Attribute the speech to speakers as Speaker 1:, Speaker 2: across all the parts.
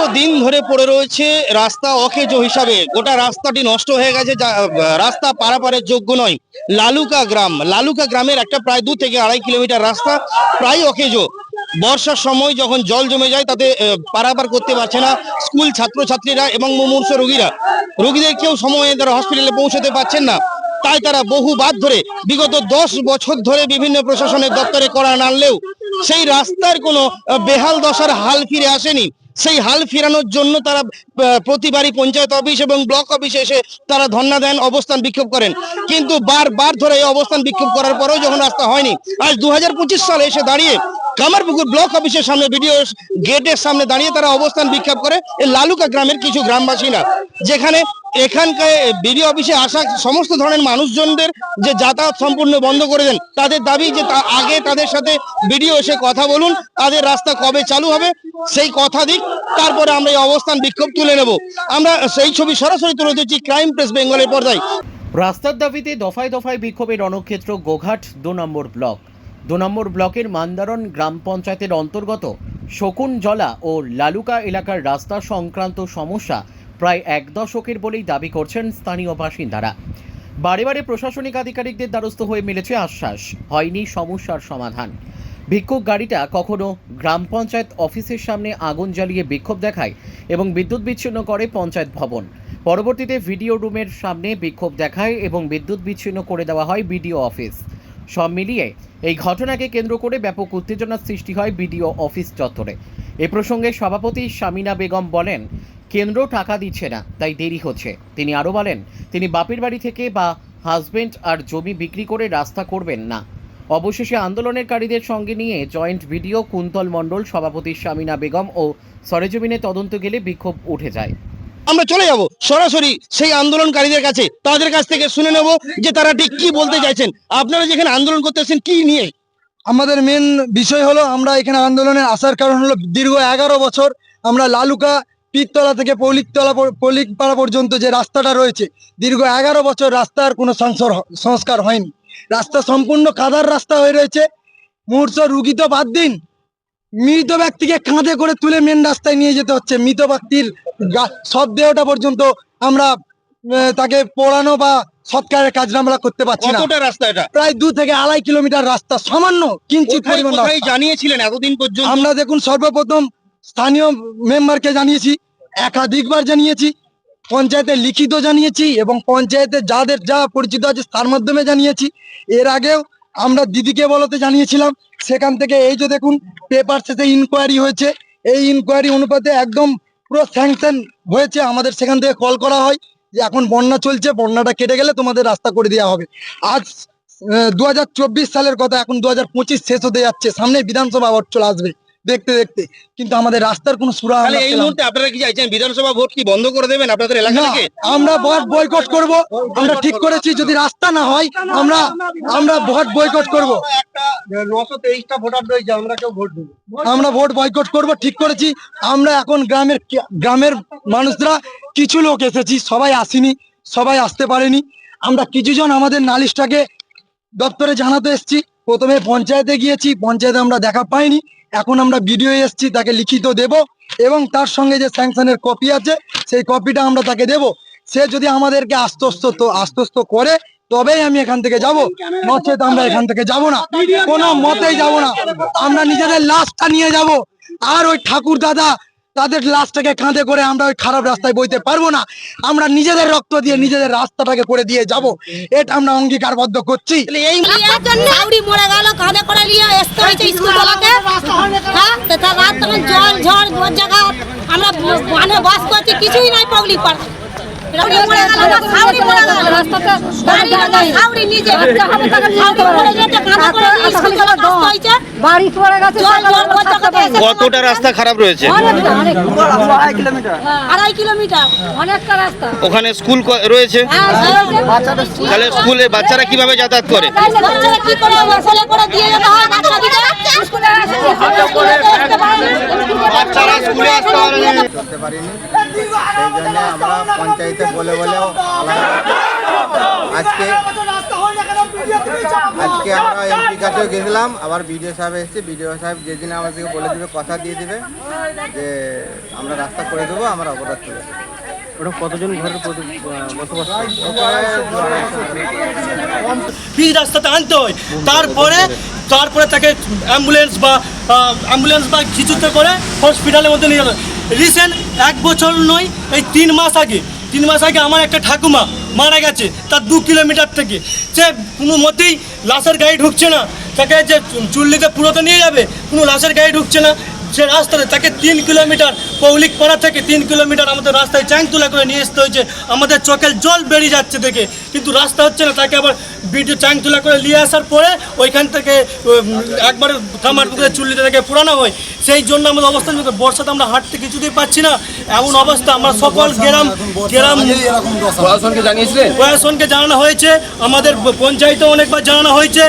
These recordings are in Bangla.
Speaker 1: দীর্ঘদিন ধরে পড়ে রয়েছে রাস্তা অকেজো হিসাবে। গোটা রাস্তাটি নষ্ট হয়ে গেছে রাস্তা পারাপারের যোগ্য নয়। লালুকা গ্রাম, লালুকা গ্রামের একটা প্রায় দু থেকে আড়াই কিলোমিটার রাস্তা প্রায় অকেজো। বর্ষার সময় যখন জল জমে যায়, তাতে পারাপার করতে পারছে না স্কুল ছাত্রছাত্রীরা এবং মুমূর্ষ রোগীরা। রোগীদের কেউ সময়ে তারা হসপিটালে পৌঁছতে পারছেন না। তাই তারা বহু বাদ ধরে, বিগত দশ বছর ধরে বিভিন্ন প্রশাসনের দপ্তরে করা নাড়লেও সেই রাস্তার কোনো বেহাল দশার হাল ফিরে আসেনি। সেই হাল ফেরানোর জন্য তারা প্রতিবারই পঞ্চায়েত অফিস এবং ব্লক অফিসে এসে তারা ধর্ণা দেন, অবস্থান বিক্ষোভ করেন। কিন্তু বারবার ধরে এই অবস্থান বিক্ষোভ করার পরেও যখন রাস্তা হয়নি, আজ দুহাজার পঁচিশ সালে এসে দাঁড়িয়ে কামারপুকুর ব্লক অফিসের সামনে ভিডিও গেটের সামনে দাঁড়িয়ে তারা অবস্থান বিক্ষোভ করে। এই লালুকা গ্রামের কিছু গ্রামবাসীরা যেখানে এখানকার বিডিও অফিসে আসা সমস্ত ধরনের মানুষজনদের যে যাতায়াত সম্পূর্ণ বন্ধ করে দেন, তাদের দাবি যে তা আগে তাদের সাথে বিডিও এসে কথা বলুন, তাদের রাস্তা কবে চালু হবে, সেই কথা দিক, তারপরে আমরা এই অবস্থান বিক্ষোভ তুলে নেব। আমরা সেই ছবি সরাসরি তুলে দিচ্ছি ক্রাইম প্রেস বেঙ্গলের পর্দায়।
Speaker 2: রাস্তার দাবিতে দফায় দফায় বিক্ষোভের রণক্ষেত্র গোঘাট দু নম্বর ব্লক। দু নম্বর ব্লকের মান্দারণ গ্রাম পঞ্চায়েতের অন্তর্গত শকুন জলা ও লালুকা এলাকার রাস্তা সংক্রান্ত সমস্যা প্রায় এক দশকের বলেই দাবি করছেন স্থানীয় বাসিন্দারা। বারে বারে প্রশাসনিক আধিকারিকদের দ্বারস্থ হয়ে মিলেছে আশ্বাস, হয়নি সমস্যার সমাধান। বিক্ষোভ গাড়িটা কখনো গ্রাম পঞ্চায়েত অফিসের সামনে আগুন জ্বালিয়ে বিক্ষোভ দেখায় এবং বিদ্যুৎ বিচ্ছিন্ন করে পঞ্চায়েত ভবন। পরবর্তীতে ভিডিও রুমের সামনে বিক্ষোভ দেখায় এবং বিদ্যুৎ বিচ্ছিন্ন করে দেওয়া হয় বিডিও অফিস। সব মিলিয়ে এই ঘটনাকে কেন্দ্র করে ব্যাপক উত্তেজনার সৃষ্টি হয় বিডিও অফিস চত্বরে। এ প্রসঙ্গে সভাপতি শামিনা বেগম বলেন কেন্দ্র টাকা দিচ্ছে না তাই দেরি হচ্ছে। তিনি আরও বলেন তিনি বাপের বাড়ি থেকে বা হাজবেন্ড আর জমি বিক্রি করে রাস্তা করবেন না। অবশেষে আন্দোলনকারীদের সঙ্গে নিয়ে জয়েন্ট ভিডিও কুন্তল মণ্ডল সভাপতি শামিনা বেগম ও সরেজমিনে তদন্ত গেলে বিক্ষোভ উঠে যায়।
Speaker 1: আমরা চলে যাব সরাসরি সেই আন্দোলনকারীদের কাছে। তাদের কাছ থেকে শুনে নেব যে তারা ঠিক কি বলতে চাইছেন। আপনারা যেখানে আন্দোলন করতেছেন কি নিয়ে?
Speaker 3: আমাদের মেন বিষয় হলো আমরা এখানে আন্দোলনে আসার কারণ হলো দীর্ঘ এগারো বছর আমরা লালুকা পীরতলা থেকে পৌলিকতলা পৌলিকপাড়া পর্যন্ত যে রাস্তাটা রয়েছে দীর্ঘ এগারো বছর রাস্তার কোনো সংস্কার সংস্কার হয়নি। রাস্তা সম্পূর্ণ কাদার রাস্তা হয়ে রয়েছে। মুহূর্ত রুগী তো বাদ দিন। মৃত ব্যক্তিকে কাঁধে করে তুলে মেন রাস্তায় নিয়ে যেতে হচ্ছে। মৃত ব্যক্তির গা- শবদেহটা পর্যন্ত আমরা তাকে পোড়ানো বা সৎকারের কাজ আমরা করতে পারছি না।
Speaker 1: কতটা রাস্তা এটা?
Speaker 3: প্রায় দু থেকে আড়াই কিলোমিটার রাস্তা সামান্য কিঞ্চিত পরিমাণ
Speaker 1: জানিয়েছিলেন এতদিন পর্যন্ত?
Speaker 3: আমরা দেখুন সর্বপ্রথম স্থানীয় মেম্বারকে জানিয়েছি, একাধিকবার জানিয়েছি, পঞ্চায়েতে লিখিত জানিয়েছি এবং পঞ্চায়েতে যাদের যা পরিচিত আছে তার মাধ্যমে জানিয়েছি। এর আগেও আমরা দিদিকে বলতে জানিয়েছিলাম, সেখান থেকে এই যে দেখুন পেপার শেষে ইনকোয়ারি হয়েছে। এই ইনকোয়ারি অনুপাতে একদম পুরো স্যাংশন হয়েছে, আমাদের সেখান থেকে কল করা হয় যে এখন বন্যা চলছে, বন্যাটা কেটে গেলে তোমাদের রাস্তা করে দেওয়া হবে। আজ দু হাজার চব্বিশ সালের কথা, এখন দু হাজার পঁচিশ শেষ হতে যাচ্ছে সামনে বিধানসভা ভোট চলে আসবে। দেখতে দেখতে। কিন্তু আমাদের রাস্তার কোনো সুরা
Speaker 1: তাহলে এই মুহূর্তে আপনারা কি চাইছেন? বিধানসভা ভোট কি বন্ধ করে দেবেন আপনাদের এলাকা থেকে?
Speaker 3: আমরা ভোট বয়কট করব। আমরা ঠিক করেছি যদি রাস্তা না হয় আমরা আমরা ভোট বয়কট করব। আমরা ভোট বয়কট করব ঠিক করেছি। আমরা এখন গ্রামের গ্রামের মানুষরা কিছু লোক এসেছি সবাই আসেনি সবাই আসতে পারেনি। আমরা কিছুজন আমাদের নালিশটাকে দপ্তরে জানাতে এসেছি। প্রথমে পঞ্চায়েতে গিয়েছি পঞ্চায়েতে আমরা দেখা পাইনি। এখন আমরা ভিডিও এসছি, তাকে লিখিত দেব এবং তার সঙ্গে যে স্যাংশনের কপি আছে, সেই কপিটা আমরা তাকে দেব। সে যদি আমাদেরকে আস্তস্ত তো আস্তস্ত করে, তবেই আমি এখান থেকে যাব। নচেত আমরা এখান থেকে যাব না। কোনো মতেই যাব না। আমরা নিজেদের লাশটা নিয়ে যাব। আর ওই ঠাকুর দাদা তাদের লাশটাকে কাঁধে করে আমরা ওই খারাপ রাস্তায় বইতে পারব না। আমরা নিজেদের রক্ত দিয়ে নিজেদের রাস্তাটাকে করে দিয়ে যাব। এটা আমরা অঙ্গীকারবদ্ধ করছি।
Speaker 1: এই
Speaker 4: মরে গেল কাঁধে করে নিয়ে আসতে হয়েছে হ্যাঁ রাত তখন জল ঝড় জায়গা আমরা মানে বাস করছি কিছুই নাই পাবলিক পাড়া
Speaker 1: কতটা রাস্তা খারাপ রয়েছে?
Speaker 5: অনেকটা অনেক
Speaker 4: আড়াই কিলোমিটার।
Speaker 5: অনেকটা রাস্তা।
Speaker 1: ওখানে স্কুল রয়েছে?
Speaker 4: হ্যাঁ
Speaker 1: তাহলে স্কুলে বাচ্চারা কীভাবে যাতায়াত করে?
Speaker 4: বাচ্চারা কি করে ছেলে করে দিয়ে যেতে হয়? বাচ্চাদিকে স্কুলে আসতে
Speaker 6: পারিনি সেই জন্য আমরা পঞ্চায়েতে বলে বলেও আজকে আজকে আমরা এমপি কাছেও গেছিলাম আবার বিডিও সাহেব এসেছে। বিডিও সাহেব যেদিন আমাদেরকে বলে দেবে কথা দিয়ে দেবে যে আমরা রাস্তা করে দেবো আমরা অপরাধ দেবো।
Speaker 1: ওটা কতজন ঘরের করে?
Speaker 7: পিচ রাস্তাতে আনতে হয়? তারপরে তারপরে তাকে অ্যাম্বুলেন্স বা অ্যাম্বুলেন্স বা কিছুতে করে হসপিটালের মধ্যে নিয়ে যেতে রিসেন্ট এক বছর নয় এই তিন মাস আগে তিন মাস আগে আমার একটা ঠাকুমা মারা গেছে, তার দু কিলোমিটার থেকে। সে কোনো মতেই লাশের গাড়ি ঢুকছে না। তাকে যে চুল্লিতে পুরোতে নিয়ে যাবে, কোনো লাশের গাড়ি ঢুকছে না। সে রাস্তাতে তাকে তিন কিলোমিটার পৌলিক পাড়া থেকে তিন কিলোমিটার আমাদের রাস্তায় চ্যাং তুলা করে নিয়ে আসতে হয়েছে। আমাদের চোখের জল বেরিয়ে যাচ্ছে দেখে, কিন্তু রাস্তা হচ্ছে না, তাকে আবার বিডিও চ্যাং তুলা করে নিয়ে আসার পরে ওইখান থেকে একবার কামার পুকুরে চুল্লিতে থেকে পুরানো হয়। সেই জন্য আমাদের অবস্থান বর্ষাতে আমরা হাঁটতে কিছুতেই পাচ্ছি না। এমন অবস্থা আমরা সকল গ্রাম গ্রাম
Speaker 8: প্রশাসনকে জানিয়েছিলেন?
Speaker 7: প্রশাসনকে জানানো হয়েছে আমাদের পঞ্চায়েতে অনেকবার জানানো হয়েছে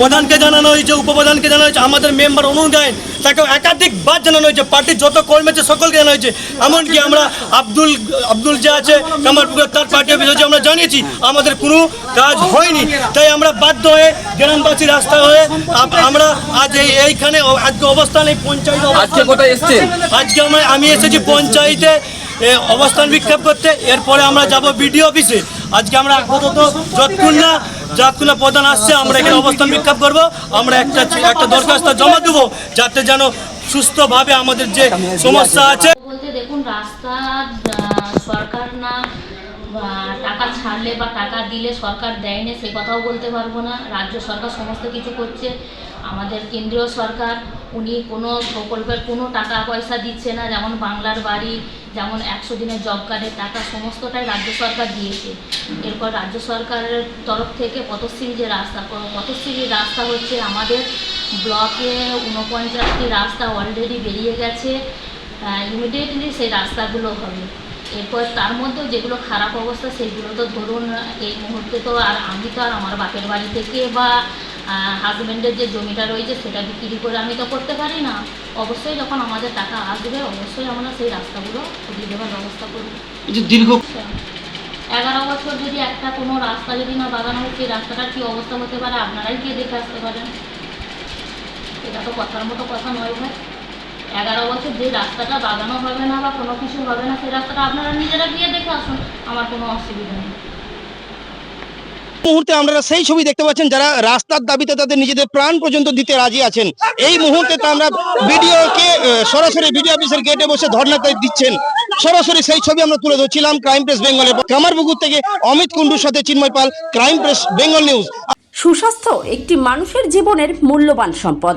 Speaker 7: প্রধানকে জানানো হয়েছে উপপ্রধানকে জানানো হয়েছে আমাদের মেম্বার অনুগায়ন তাকে একাধিকবার জানানো হয়েছে পার্টির যত কর্মী আছে সকলকে জানানো হয়েছে। এমনকি আমরা আব্দুল আব্দুল যে আছে কামারপুকুর তার পার্টি অফিস হয়েছে আমরা জানিয়েছি আমাদের কোনো কাজ হয়নি। তাই আমরা বাধ্য হয়ে গ্রামবাসী রাস্তা হয়ে আমরা আজ এই এইখানে আজকে অবস্থান এই পঞ্চায়েত
Speaker 8: আজকে কোথায় এসছেন?
Speaker 7: আজকে আমরা আমি এসেছি পঞ্চায়েতে অবস্থান বিক্ষেপ করতে। এরপরে আমরা যাব বিডিও অফিসে। আজকে আমরা আপাতত যতক্ষণ না যতক্ষণ প্রধান আসছে আমরা এখানে অবস্থান বিক্ষেপ করব। আমরা একটা একটা দরখাস্ত জমা দেবো যাতে যেন সুস্থভাবে আমাদের যে সমস্যা আছে।
Speaker 9: বলতে দেখুন রাস্তা সরকার না টাকা ছাড়লে বা টাকা দিলে সরকার দেয়নি, সে কথাও বলতে পারব না। রাজ্য সরকার সমস্ত কিছু করছে। আমাদের কেন্দ্রীয় সরকার, উনি কোনো প্রকল্পের কোনো টাকা পয়সা দিচ্ছে না। যেমন বাংলার বাড়ি, যেমন একশো দিনের জব কার্ডের টাকা, সমস্তটাই রাজ্য সরকার দিয়েছে। এরপর রাজ্য সরকারের তরফ থেকে পথশ্রী যে রাস্তা, পথশ্রীর রাস্তা হচ্ছে আমাদের ব্লকে ঊনপঞ্চাশটি রাস্তা অলরেডি বেরিয়ে গেছে। ইমিডিয়েটলি সেই রাস্তাগুলো হবে। এরপর তার মধ্যেও যেগুলো খারাপ অবস্থা সেগুলো তো ধরুন এই মুহূর্তে তো আর আমি তো আর আমার বাপের বাড়ি থেকে বা হাজব্যান্ডের যে জমিটা রয়েছে সেটা বিক্রি করে আমি তো করতে পারি না। অবশ্যই যখন আমাদের টাকা আসবে অবশ্যই আমরা সেই রাস্তাগুলো করিয়ে দেওয়ার ব্যবস্থা করব।
Speaker 1: দীর্ঘ
Speaker 9: এগারো বছর যদি একটা কোনো রাস্তা যদি না বাগানো হয় সেই রাস্তাটার কী অবস্থা হতে পারে? আপনারাই গিয়ে দেখে আসতে পারেন। এটা তো কথার মতো কথা নয় ভাই। এগারো বছর যে রাস্তাটা বাগানো হবে না বা কোনো কিছু হবে না সেই রাস্তাটা আপনারা নিজেরা গিয়ে দেখে আসুন আমার কোনো অসুবিধা নেই।
Speaker 1: মুহূর্তে আপনারা সেই ছবি দেখতে পাচ্ছেন যারা রাস্তার দাবিতে তাদের নিজেদের প্রাণ পর্যন্ত দিতে রাজি আছেন। এই মুহূর্তে তো আমরা ভিডিওকে সরাসরি ভিডিও অফিসের গেটে বসে ধর্ণাতে দিচ্ছেন। সরাসরি সেই ছবি আমরা তুলে ধরছিলাম ক্রাইম প্রেস বেঙ্গলের কামারপুকুর থেকে অমিত কুন্ডুর সাথে Chinmoy Pal crime press Bengal news.
Speaker 10: সুস্বাস্থ্য একটি মানুষের জীবনের মূল্যবান সম্পদ।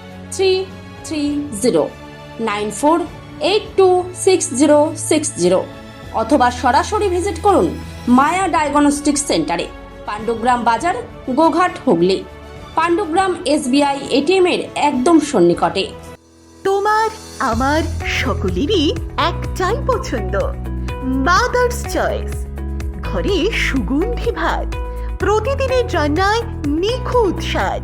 Speaker 10: three three zero nine four eight two six zero six zero অথবা সরাসরি ভিজিট করুন মায়া ডায়াগনস্টিক সেন্টারে পাণ্ডুগ্রাম বাজার, গোঘাট, হুগলি। পাণ্ডুগ্রাম এসবিআই এটিএম এর একদম সন্নিকটে।
Speaker 11: তোমার, আমার সকলেরই একটাই পছন্দ মাদার্স চয়েস ঘরে সুগন্ধি ভাত, প্রতিদিনের রান্নায় নিখুঁত স্বাদ।